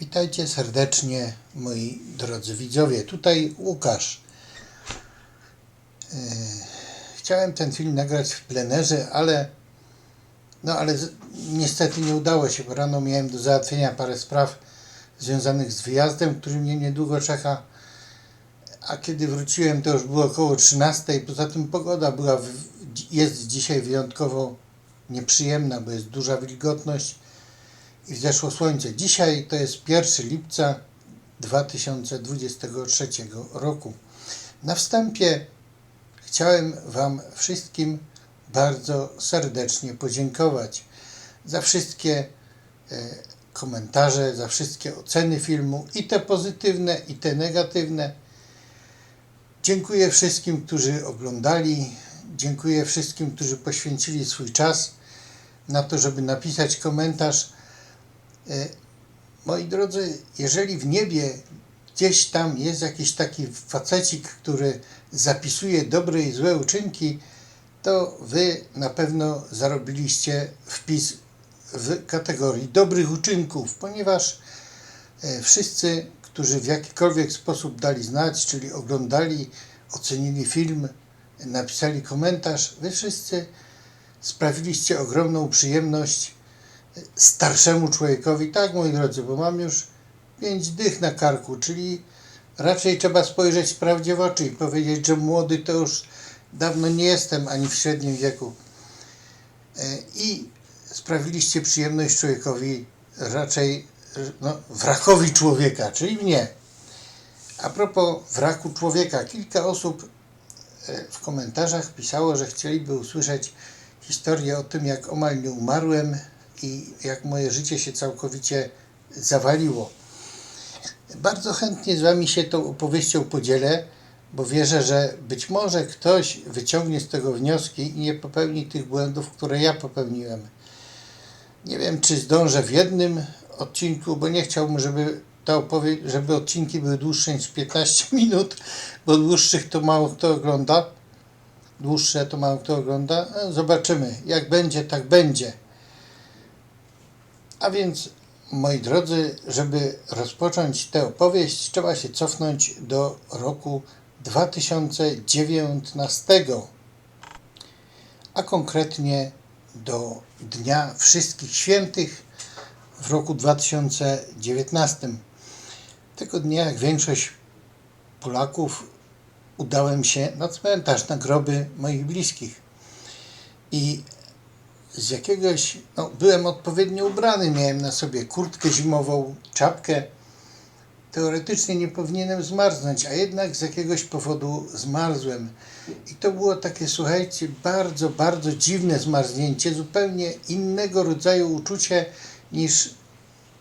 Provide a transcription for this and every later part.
Witajcie serdecznie, moi drodzy widzowie. Tutaj Łukasz. E, Chciałem ten film nagrać w plenerze, ale no ale niestety nie udało się, bo rano miałem do załatwienia parę spraw związanych z wyjazdem, który mnie niedługo czeka. A kiedy wróciłem, to już było około 13. Poza tym pogoda była w, jest dzisiaj wyjątkowo nieprzyjemna, bo jest duża wilgotność i wzeszło słońce. Dzisiaj to jest 1 lipca 2023 roku. Na wstępie chciałem Wam wszystkim bardzo serdecznie podziękować za wszystkie e, komentarze, za wszystkie oceny filmu, i te pozytywne, i te negatywne. Dziękuję wszystkim, którzy oglądali. Dziękuję wszystkim, którzy poświęcili swój czas na to, żeby napisać komentarz. E, Moi drodzy, jeżeli w niebie gdzieś tam jest jakiś taki facecik, który zapisuje dobre i złe uczynki, to wy na pewno zarobiliście wpis w kategorii dobrych uczynków, ponieważ e, wszyscy, którzy w jakikolwiek sposób dali znać, czyli oglądali, ocenili film, napisali komentarz, wy wszyscy sprawiliście ogromną przyjemność starszemu człowiekowi. Tak, moi drodzy, bo mam już pięć dych na karku, czyli raczej trzeba spojrzeć prawdzie w oczy i powiedzieć, że młody to już dawno nie jestem, ani w średnim wieku. E, I sprawiliście przyjemność człowiekowi, raczej no, wrakowi człowieka, czyli mnie. A propos wraku człowieka, kilka osób e, w komentarzach pisało, że chcieliby usłyszeć historię o tym, jak omal nie umarłem i jak moje życie się całkowicie zawaliło. Bardzo chętnie z Wami się tą opowieścią podzielę, bo wierzę, że być może ktoś wyciągnie z tego wnioski i nie popełni tych błędów, które ja popełniłem. Nie wiem, czy zdążę w jednym odcinku, bo nie chciałbym, żeby ta opowie- żeby odcinki były dłuższe niż 15 minut, bo dłuższych to mało kto ogląda. Dłuższe to mało kto ogląda. E, Zobaczymy. Jak będzie, tak będzie. A więc, moi drodzy, żeby rozpocząć tę opowieść, trzeba się cofnąć do roku 2019, a konkretnie do Dnia Wszystkich Świętych w roku 2019. Tego dnia, jak większość Polaków, udałem się na cmentarz, na groby moich bliskich. I z jakiegoś, no, byłem odpowiednio ubrany, miałem na sobie kurtkę zimową, czapkę. Teoretycznie nie powinienem zmarznąć, a jednak z jakiegoś powodu zmarzłem. I to było takie, słuchajcie, bardzo, bardzo dziwne zmarznięcie, zupełnie innego rodzaju uczucie niż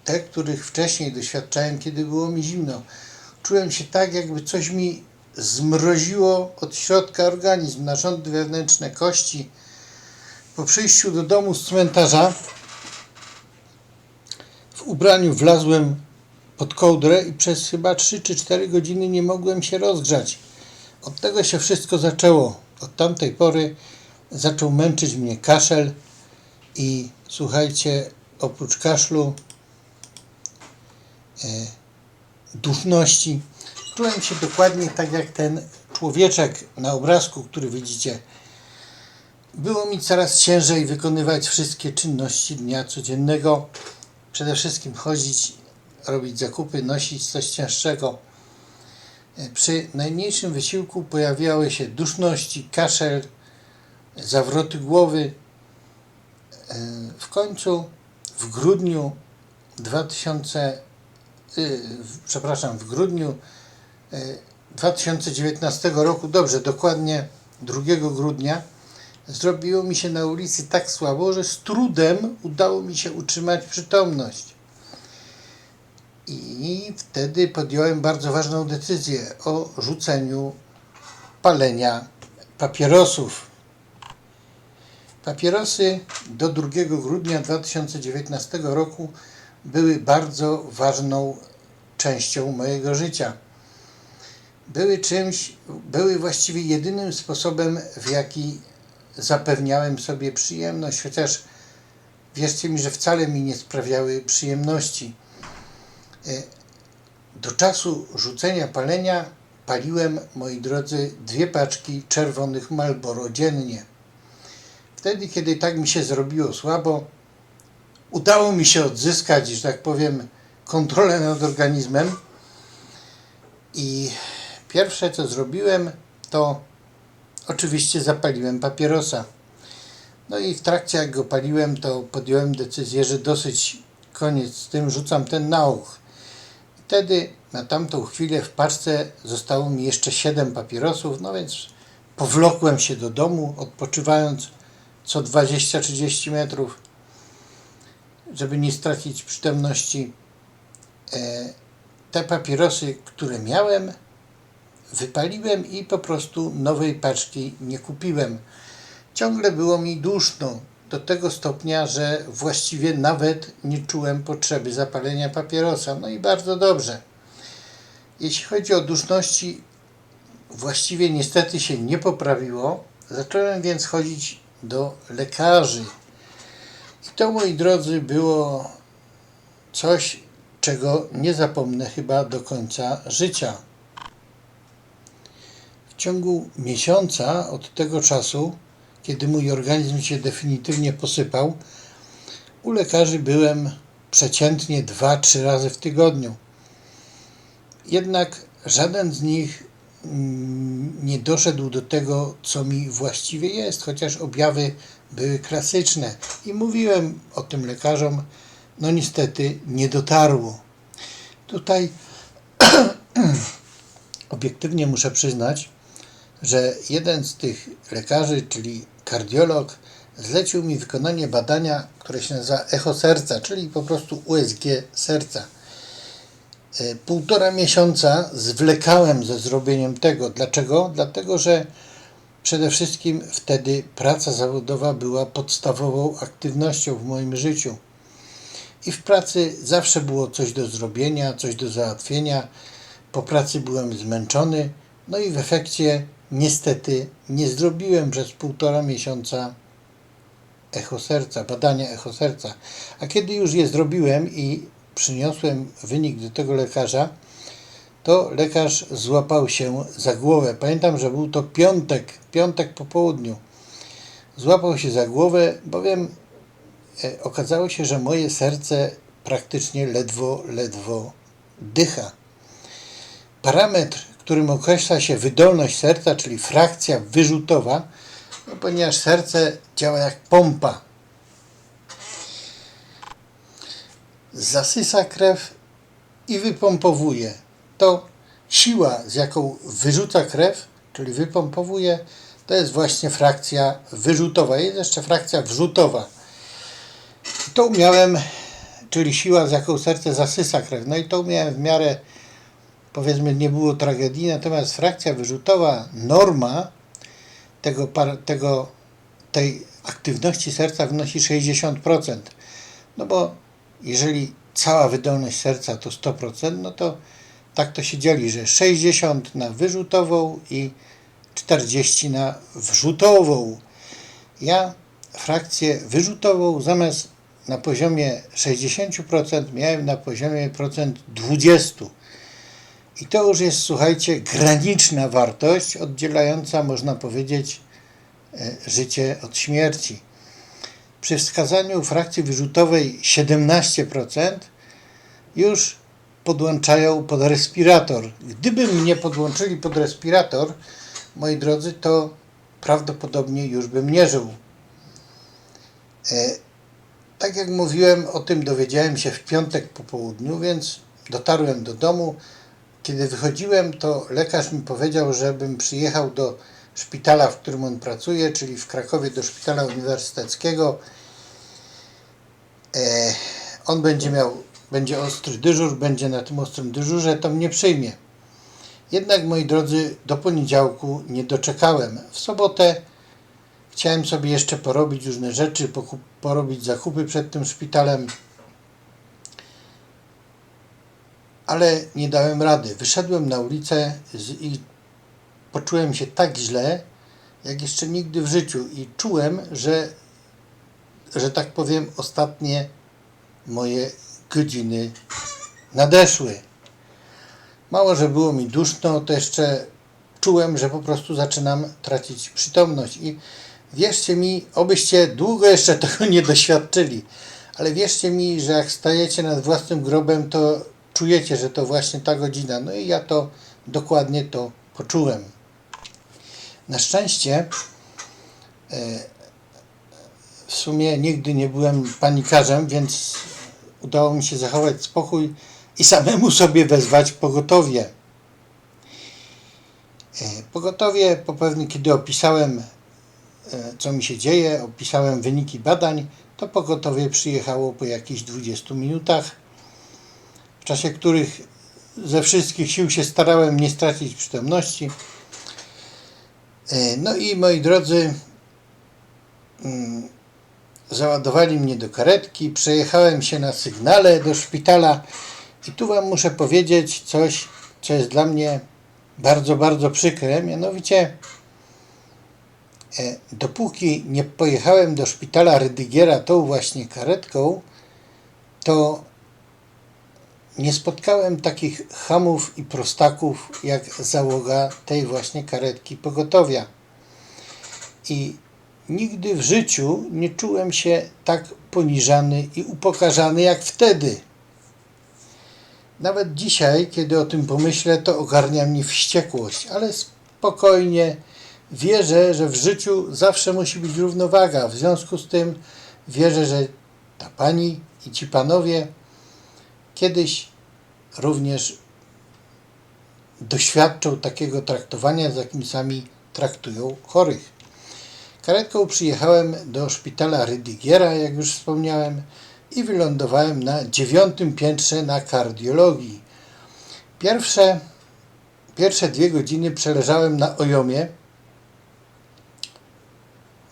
te, których wcześniej doświadczałem, kiedy było mi zimno. Czułem się tak, jakby coś mi zmroziło od środka organizm, narządy wewnętrzne, kości. Po przyjściu do domu z cmentarza w ubraniu wlazłem pod kołdrę i przez chyba 3 czy 4 godziny nie mogłem się rozgrzać. Od tego się wszystko zaczęło. Od tamtej pory zaczął męczyć mnie kaszel i słuchajcie, oprócz kaszlu, e, duszności, czułem się dokładnie tak jak ten człowieczek na obrazku, który widzicie. Było mi coraz ciężej wykonywać wszystkie czynności dnia codziennego. Przede wszystkim chodzić, robić zakupy, nosić coś cięższego. E, Przy najmniejszym wysiłku pojawiały się duszności, kaszel, zawroty głowy. E, W końcu w grudniu 2000, y, przepraszam, w grudniu y, 2019 roku, dobrze, dokładnie 2 grudnia, zrobiło mi się na ulicy tak słabo, że z trudem udało mi się utrzymać przytomność. I wtedy podjąłem bardzo ważną decyzję o rzuceniu palenia papierosów. Papierosy do 2 grudnia 2019 roku były bardzo ważną częścią mojego życia. Były czymś, były właściwie jedynym sposobem, w jaki zapewniałem sobie przyjemność, chociaż wierzcie mi, że wcale mi nie sprawiały przyjemności. E, Do czasu rzucenia palenia paliłem, moi drodzy, dwie paczki czerwonych Marlboro dziennie. Wtedy, kiedy tak mi się zrobiło słabo, udało mi się odzyskać, że tak powiem, kontrolę nad organizmem. I pierwsze, co zrobiłem, to oczywiście zapaliłem papierosa. No i w trakcie, jak go paliłem, to podjąłem decyzję, że dosyć koniec z tym, rzucam ten na uch. Wtedy na tamtą chwilę w paczce zostało mi jeszcze 7 papierosów, no więc powlokłem się do domu, odpoczywając co 20-30 metrów, żeby nie stracić przytomności. E, te papierosy, które miałem, wypaliłem i po prostu nowej paczki nie kupiłem. Ciągle było mi duszno do tego stopnia, że właściwie nawet nie czułem potrzeby zapalenia papierosa. No i bardzo dobrze. Jeśli chodzi o duszności, właściwie niestety się nie poprawiło. Zacząłem więc chodzić do lekarzy. I to, moi drodzy, było coś, czego nie zapomnę chyba do końca życia. Ciągu miesiąca od tego czasu, kiedy mój organizm się definitywnie posypał, u lekarzy byłem przeciętnie 2-3 razy w tygodniu. Jednak żaden z nich mm, nie doszedł do tego, co mi właściwie jest, chociaż objawy były klasyczne. I mówiłem o tym lekarzom, no niestety nie dotarło. Tutaj obiektywnie muszę przyznać, że jeden z tych lekarzy, czyli kardiolog, zlecił mi wykonanie badania, które się nazywa echo serca, czyli po prostu USG serca. E, Półtora miesiąca zwlekałem ze zrobieniem tego. Dlaczego? Dlatego, że przede wszystkim wtedy praca zawodowa była podstawową aktywnością w moim życiu. I w pracy zawsze było coś do zrobienia, coś do załatwienia. Po pracy byłem zmęczony, no i w efekcie niestety nie zrobiłem przez półtora miesiąca echo serca, badania echo serca. A kiedy już je zrobiłem i przyniosłem wynik do tego lekarza, to lekarz złapał się za głowę. Pamiętam, że był to piątek, piątek po południu. Złapał się za głowę, bowiem e, okazało się, że moje serce praktycznie ledwo, ledwo dycha. Parametr, którym określa się wydolność serca, czyli frakcja wyrzutowa, no, ponieważ serce działa jak pompa. Zasysa krew i wypompowuje. To siła, z jaką wyrzuca krew, czyli wypompowuje, to jest właśnie frakcja wyrzutowa. Jest jeszcze frakcja wrzutowa. To umiałem, czyli siła, z jaką serce zasysa krew. No i to umiałem w miarę, powiedzmy, nie było tragedii. Natomiast frakcja wyrzutowa, norma tego, tego, tej aktywności serca wynosi 60%. No bo jeżeli cała wydolność serca to 100%, no to tak to się dzieli, że 60 na wyrzutową i 40 na wrzutową. Ja frakcję wyrzutową zamiast na poziomie 60% miałem na poziomie procent 20. I to już jest, słuchajcie, graniczna wartość oddzielająca, można powiedzieć, e, życie od śmierci. Przy wskazaniu frakcji wyrzutowej 17% już podłączają pod respirator. Gdyby mnie podłączyli pod respirator, moi drodzy, to prawdopodobnie już bym nie żył. E, tak jak mówiłem, o tym dowiedziałem się w piątek po południu, więc dotarłem do domu. Kiedy wychodziłem, to lekarz mi powiedział, żebym przyjechał do szpitala, w którym on pracuje, czyli w Krakowie do szpitala uniwersyteckiego. E, on będzie miał, będzie ostry dyżur, będzie na tym ostrym dyżurze, to mnie przyjmie. Jednak, moi drodzy, do poniedziałku nie doczekałem. W sobotę chciałem sobie jeszcze porobić różne rzeczy, porobić zakupy przed tym szpitalem, ale nie dałem rady. Wyszedłem na ulicę i poczułem się tak źle, jak jeszcze nigdy w życiu i czułem, że, że tak powiem, ostatnie moje godziny nadeszły. Mało, że było mi duszno, to jeszcze czułem, że po prostu zaczynam tracić przytomność. I wierzcie mi, obyście długo jeszcze tego nie doświadczyli, ale wierzcie mi, że jak stajecie nad własnym grobem, to czujecie, że to właśnie ta godzina. No i ja to dokładnie to poczułem. Na szczęście e, w sumie nigdy nie byłem panikarzem, więc udało mi się zachować spokój i samemu sobie wezwać pogotowie. E, Pogotowie po pewnym, kiedy opisałem, e, co mi się dzieje, opisałem wyniki badań, to pogotowie przyjechało po jakichś 20 minutach, w czasie których ze wszystkich sił się starałem nie stracić przytomności. E, No i moi drodzy, mm, załadowali mnie do karetki, przejechałem się na sygnale do szpitala i tu Wam muszę powiedzieć coś, co jest dla mnie bardzo, bardzo przykre, mianowicie e, dopóki nie pojechałem do szpitala Rydygiera tą właśnie karetką, to nie spotkałem takich hamów i prostaków jak załoga tej właśnie karetki pogotowia. I nigdy w życiu nie czułem się tak poniżany i upokarzany jak wtedy. Nawet dzisiaj, kiedy o tym pomyślę, to ogarnia mnie wściekłość, ale spokojnie wierzę, że w życiu zawsze musi być równowaga. W związku z tym wierzę, że ta pani i ci panowie kiedyś również doświadczą takiego traktowania, z jakim sami traktują chorych. Karetką przyjechałem do szpitala Rydigiera, jak już wspomniałem, i wylądowałem na dziewiątym piętrze na kardiologii. Pierwsze, pierwsze dwie godziny przeleżałem na ojomie,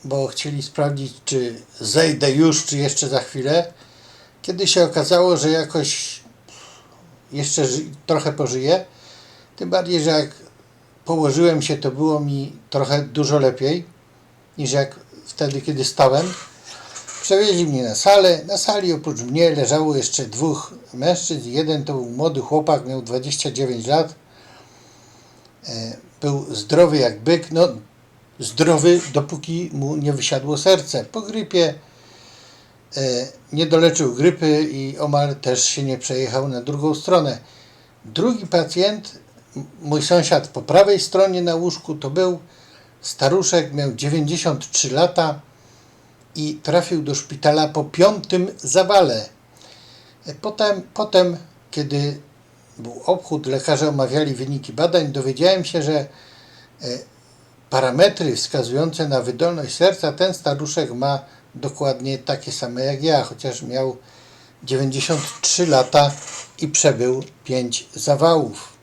bo chcieli sprawdzić, czy zejdę już, czy jeszcze za chwilę. Kiedy się okazało, że jakoś jeszcze trochę pożyję, tym bardziej, że jak położyłem się, to było mi trochę dużo lepiej niż jak wtedy, kiedy stałem. Przewieźli mnie na salę. Na sali oprócz mnie leżało jeszcze dwóch mężczyzn. Jeden to był młody chłopak, miał 29 lat. E, Był zdrowy jak byk. No, zdrowy, dopóki mu nie wysiadło serce. Po grypie nie doleczył grypy i omal też się nie przejechał na drugą stronę. Drugi pacjent, mój sąsiad po prawej stronie na łóżku, to był staruszek, miał 93 lata i trafił do szpitala po piątym zawale. E, Potem, potem kiedy był obchód, lekarze omawiali wyniki badań, dowiedziałem się, że e, parametry wskazujące na wydolność serca ten staruszek ma dokładnie takie same jak ja, chociaż miał 93 lata i przebył 5 zawałów.